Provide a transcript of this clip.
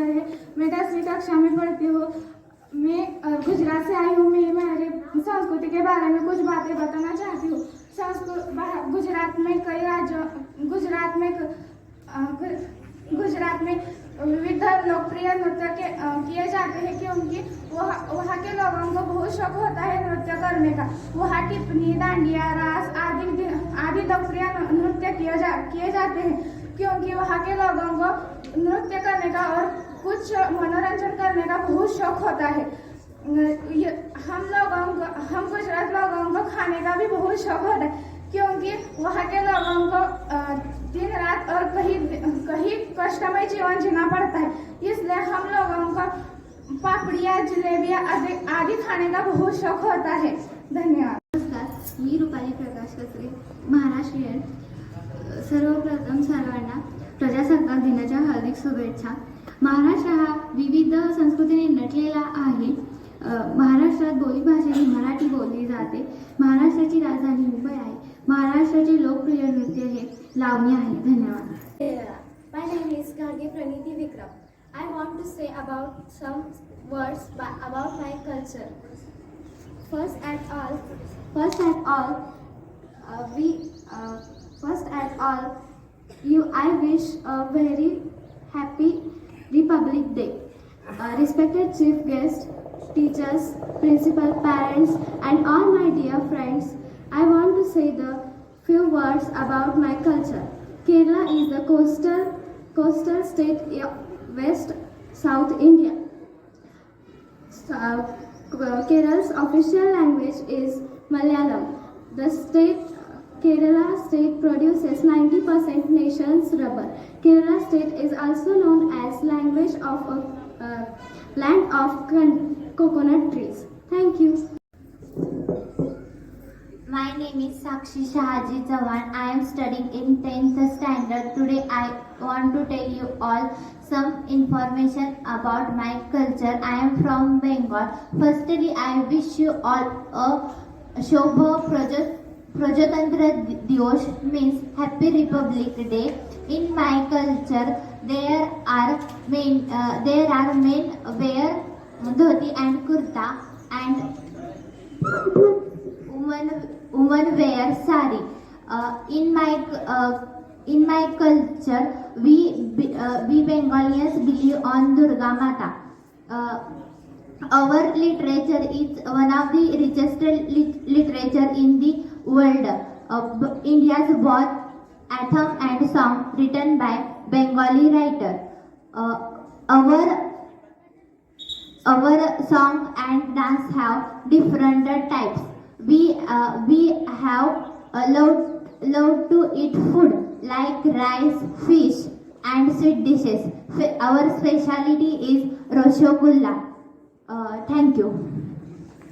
कर है मैं दसवीं कक्षा में पढ़ती हूँ मैं गुजरात से आई हूँ मैं मेरे संस्कृति के बारे में कुछ बातें बताना चाहती हूँ संस्कृत गुजरात में कई राज्य गुजरात में गुजरात में विविध लोकप्रिय नृत्य के किए जाते हैं क्योंकि वह वहाँ के लोगों को बहुत शौक होता है नृत्य करने का वहाँ टिप्पणी दांडिया रास आदि आदि लोकप्रिय नृत्य किए जा किए जाते हैं क्योंकि वहाँ के लोगों को नृत्य करने का मनोरंजन करने का बहुत शौक होता है हम लोगों को हम गुजरात लोगों को खाने का भी बहुत शौक होता है क्योंकि वहाँ के लोगों को दिन रात और कहीं कहीं कष्टमय जीवन जीना पड़ता है इसलिए हम लोगों को पापड़िया जलेबिया आदि खाने का बहुत शौक होता है धन्यवाद नमस्कार मी रूपाली प्रकाश कसरे महाराष्ट्रीयन सर्वप्रथम सर्वांना प्रजासत्ताक दिनाच्या हार्दिक शुभेच्छा महाराष्ट्र हा विविध संस्कृतीने नटलेला आहे महाराष्ट्रात बोली भाषा ही मराठी बोलली जाते महाराष्ट्राची राजधानी मुंबई आहे महाराष्ट्राचे लोकप्रिय नृत्य हे लावणी आहे धन्यवाद my name is Gage Praniti Vikram I want to say about some words about my culture first at all first at all we first at all you I wish a very happy Republic Day. Uh, respected chief guests, teachers, principal, parents, and all my dear friends, I want to say the few words about my culture. Kerala is the coastal, coastal state west South India. South, Kerala's official language is Malayalam. The state Kerala state produces 90% nation's rubber. Kerala state is also known as language of a, uh, uh, land of coconut trees. Thank you. My name is Sakshi Shahaji Jawan. I am studying in 10th standard. Today I want to tell you all some information about my culture. I am from Bengal. Firstly, I wish you all a Shobha Project Prajatantra Dios means Happy Republic Day. In my culture, there are men, uh, there are men wear dhoti and kurta, and women woman wear sari. Uh, in my uh, in my culture, we uh, we Bengalians believe on Durga Mata. Uh, our literature is one of the richest literature in the world. Uh, India's birth, anthem and song written by Bengali writer. Uh, our song and dance have different types. We uh, have allowed to eat food like rice, fish, and sweet dishes. Our speciality is Roshogulla. Thank you.